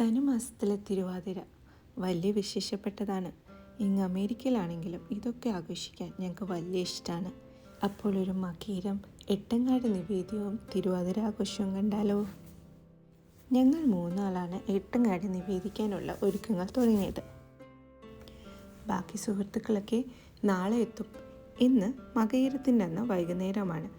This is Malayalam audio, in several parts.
ധനുമാസത്തിലെ തിരുവാതിര വലിയ വിശേഷപ്പെട്ടതാണ്. ഇങ്ങ് അമേരിക്കയിലാണെങ്കിലും ഇതൊക്കെ ആഘോഷിക്കാൻ ഞങ്ങൾക്ക് വലിയ ഇഷ്ടമാണ് അപ്പോൾ ഒരു മകീരം എട്ടങ്ങാട് നിവേദ്യവും തിരുവാതിര ആഘോഷവും കണ്ടാലോ? ഞങ്ങൾ മൂന്നാളാണ് എട്ടങ്ങാടി നിവേദിക്കാനുള്ള ഒരുക്കങ്ങൾ തുടങ്ങിയത്. ബാക്കി സുഹൃത്തുക്കളൊക്കെ നാളെ എത്തും. ഇന്ന് മകയിരത്തിന്റെ അന്ന് വൈകുന്നേരമാണ്.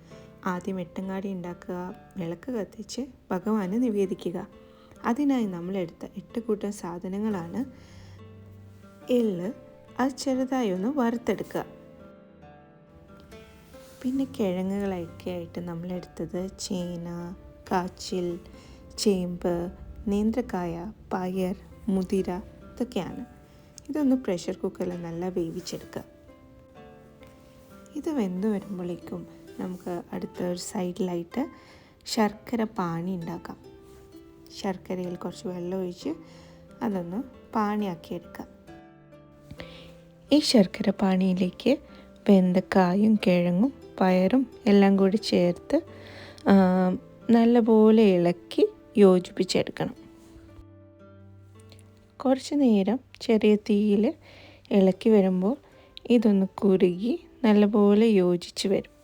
ആദ്യം എട്ടങ്ങാടി ഉണ്ടാക്കുക വിളക്ക് കത്തിച്ച് ഭഗവാന് നിവേദിക്കുക. അതിനായി നമ്മൾ എടുത്ത എട്ട് കൂട്ടം സാധനങ്ങളാണ് എള്ള് അത് ചെറുതായി ഒന്ന് വറുത്തെടുക്കുക. പിന്നെ കിഴങ്ങുകളൊക്കെ ആയിട്ട് നമ്മളെടുത്തത് ചേന കാച്ചിൽ ചേമ്പ് നേന്ത്രക്കായ പയർ മുതിര ഇതൊക്കെയാണ്. ഇതൊന്ന് പ്രഷർ കുക്കറിൽ നല്ല വേവിച്ചെടുക്കുക. ഇത് വെന്ത് വരുമ്പോഴേക്കും നമുക്ക് അടുത്ത ഒരു സൈഡിലായിട്ട് ശർക്കര പാനി ഉണ്ടാക്കാം. ശർക്കരയിൽ കുറച്ച് വെള്ളം ഒഴിച്ച് അതൊന്ന് പാണിയാക്കി എടുക്കാം ഈ ശർക്കര പാനിയിലേക്ക് വെന്തക്കായും കിഴങ്ങും പയറും എല്ലാം കൂടി ചേർത്ത് നല്ലപോലെ ഇളക്കി യോജിപ്പിച്ചെടുക്കണം. കുറച്ച് നേരം ചെറിയ തീയിൽ ഇളക്കി വരുമ്പോൾ ഇതൊന്ന് കുറുകി നല്ലപോലെ യോജിച്ച് വരും.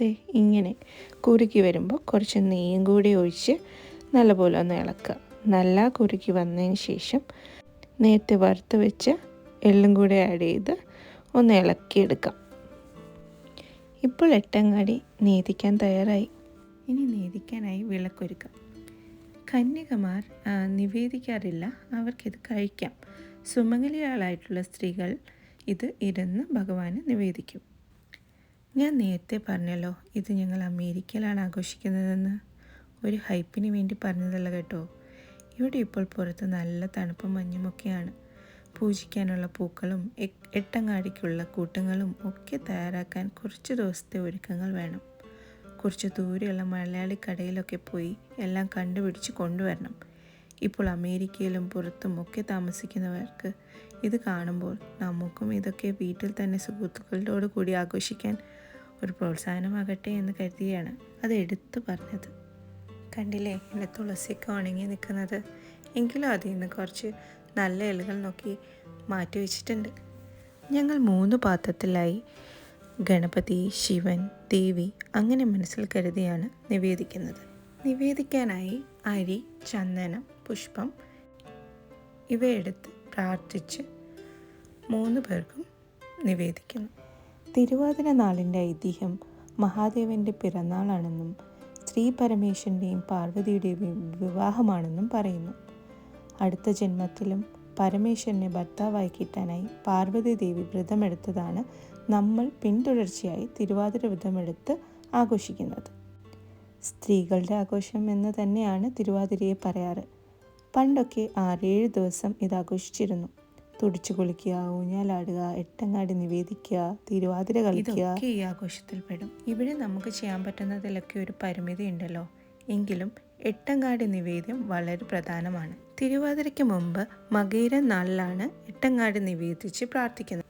ദേ ഇങ്ങനെ കുറുക്കി വരുമ്പോൾ കുറച്ച് നെയ്യും കൂടി ഒഴിച്ച് നല്ലപോലെ ഒന്ന് ഇളക്കുക. നല്ല കുറുക്കി വന്നതിന് ശേഷം നേരത്തെ വറുത്ത് വെച്ച് എള്ളും കൂടി ആഡ് ചെയ്ത് ഒന്ന് ഇളക്കിയെടുക്കാം. ഇപ്പോൾ എട്ടങ്ങാടി നേദിക്കാൻ തയ്യാറായി. ഇനി നേദിക്കാനായി വിളക്കൊരുക്കാം. കന്യകമാർ നിവേദിക്കാറില്ല. അവർക്കിത് കഴിക്കാം. സുമംഗലികളായിട്ടുള്ള സ്ത്രീകൾ ഇത് ഇരുന്ന് ഭഗവാന് നിവേദിക്കും. ഞാൻ നേരത്തെ പറഞ്ഞല്ലോ ഇത് ഞങ്ങൾ അമേരിക്കയിലാണ് ആഘോഷിക്കുന്നതെന്ന്. ഒരു ഹൈപ്പിന് വേണ്ടി പറഞ്ഞതല്ല കേട്ടോ. ഇവിടെ ഇപ്പോൾ പുറത്ത് നല്ല തണുപ്പും മഞ്ഞുമൊക്കെയാണ്. പൂജിക്കാനുള്ള പൂക്കളും എട്ടങ്ങാടിക്കുള്ള കൂട്ടങ്ങളും ഒക്കെ തയ്യാറാക്കാൻ കുറച്ച് ദിവസത്തെ ഒരുക്കങ്ങൾ വേണം. കുറച്ച് ദൂരെയുള്ള മലയാളി കടയിലൊക്കെ പോയി എല്ലാം കണ്ടുപിടിച്ച് കൊണ്ടുവരണം. ഇപ്പോൾ അമേരിക്കയിലും പുറത്തും ഒക്കെ താമസിക്കുന്നവർക്ക് ഇത് കാണുമ്പോൾ നമുക്കും ഇതൊക്കെ വീട്ടിൽ തന്നെ സുഹൃത്തുക്കളോട് കൂടി ആഘോഷിക്കാൻ ഒരു പ്രോത്സാഹനമാകട്ടെ എന്ന് കരുതിയാണ് അത് എടുത്തു പറഞ്ഞത്. കണ്ടില്ലേ? എന്റെ തുളസിയൊക്കെ ഉണങ്ങി നിൽക്കുന്നത്. എങ്കിലും അതിൽ നിന്ന് കുറച്ച് നല്ല ഇലകൾ നോക്കി മാറ്റി വെച്ചിട്ടുണ്ട്. ഞങ്ങൾ മൂന്ന് പാത്രത്തിലായി ഗണപതി ശിവൻ ദേവി അങ്ങനെ മനസ്സിൽ കരുതിയാണ് നിവേദിക്കുന്നത്. നിവേദിക്കാനായി അരി ചന്ദനം പുഷ്പം ഇവയെടുത്ത് പ്രാർത്ഥിച്ച് മൂന്ന് പേർക്കും നിവേദിക്കുന്നു. തിരുവാതിര നാളിന്റെ ഐതിഹ്യം മഹാദേവന്റെ പിറന്നാളാണെന്നും ശ്രീ പരമേശ്വരന്റെയും പാർവതിയുടെയും വിവാഹമാണെന്നും പറയുന്നു. അടുത്ത ജന്മത്തിലും പരമേശ്വരനെ ഭർത്താവായി കിട്ടാനായി പാർവതി ദേവി വ്രതമെടുത്തതാണ് നമ്മൾ പിന്തുടർച്ചയായി തിരുവാതിര വ്രതമെടുത്ത് ആഘോഷിക്കുന്നത്. സ്ത്രീകളുടെ ആഘോഷം എന്ന് തന്നെയാണ് തിരുവാതിരയെ പറയാറ്. പണ്ടൊക്കെ ആറേഴ് ദിവസം ഇത് ആഘോഷിച്ചിരുന്നു തുടിച്ചു കുളിക്കുക ഊഞ്ഞാലാടുക എട്ടങ്ങാടി നിവേദിക്കുക തിരുവാതിര കളിക്കുക. ഈ ആഘോഷത്തിൽ പെടും ഇവിടെ നമുക്ക് ചെയ്യാൻ പറ്റുന്നതിലൊക്കെ ഒരു പരിമിതി ഉണ്ടല്ലോ. എങ്കിലും എട്ടങ്ങാടി നിവേദ്യം വളരെ പ്രധാനമാണ്. തിരുവാതിരയ്ക്ക് മുമ്പ് മകീര നാളിലാണ് എട്ടങ്ങാടി നിവേദിച്ച് പ്രാർത്ഥിക്കുന്നത്.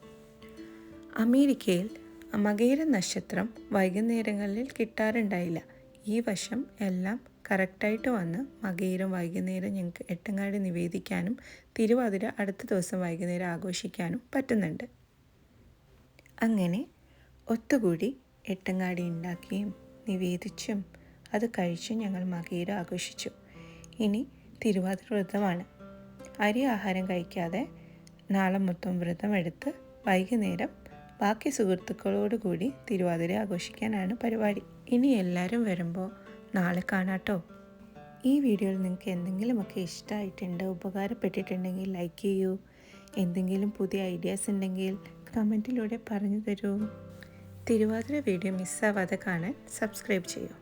അമേരിക്കയിൽ മകീര നക്ഷത്രം വൈകുന്നേരങ്ങളിൽ കിട്ടാറുണ്ടായില്ല. ഈ വശം എല്ലാം കറക്റ്റായിട്ട് വന്ന് മകയിരം വൈകുന്നേരം ഞങ്ങൾക്ക് എട്ടങ്ങാടി നിവേദിക്കാനും തിരുവാതിര അടുത്ത ദിവസം വൈകുന്നേരം ആഘോഷിക്കാനും പറ്റുന്നുണ്ട്. അങ്ങനെ ഒത്തുകൂടി എട്ടങ്ങാടി ഉണ്ടാക്കിയും നിവേദിച്ചും അത് കഴിച്ചും ഞങ്ങൾ മകയിര ആഘോഷിച്ചു. ഇനി തിരുവാതിര വ്രതമാണ്. അരി ആഹാരം കഴിക്കാതെ നാളെ മൊത്തം വ്രതമെടുത്ത് വൈകുന്നേരം ബാക്കി സുഹൃത്തുക്കളോട് കൂടി തിരുവാതിര ആഘോഷിക്കാനാണ് പരിപാടി. ഇനി എല്ലാവരും വരുമ്പോൾ നാളെ കാണാട്ടോ. ഈ വീഡിയോയിൽ നിങ്ങൾക്ക് എന്തെങ്കിലുമൊക്കെ ഇഷ്ടമായിട്ടുണ്ട് ഉപകാരപ്പെട്ടിട്ടുണ്ടെങ്കിൽ ലൈക്ക് ചെയ്യൂ. എന്തെങ്കിലും പുതിയ ഐഡിയാസ് ഉണ്ടെങ്കിൽ കമന്റിലൂടെ പറഞ്ഞു തരൂ തിരുവാതിര വീഡിയോ മിസ്സാവാതെ കാണാൻ സബ്സ്ക്രൈബ് ചെയ്യൂ.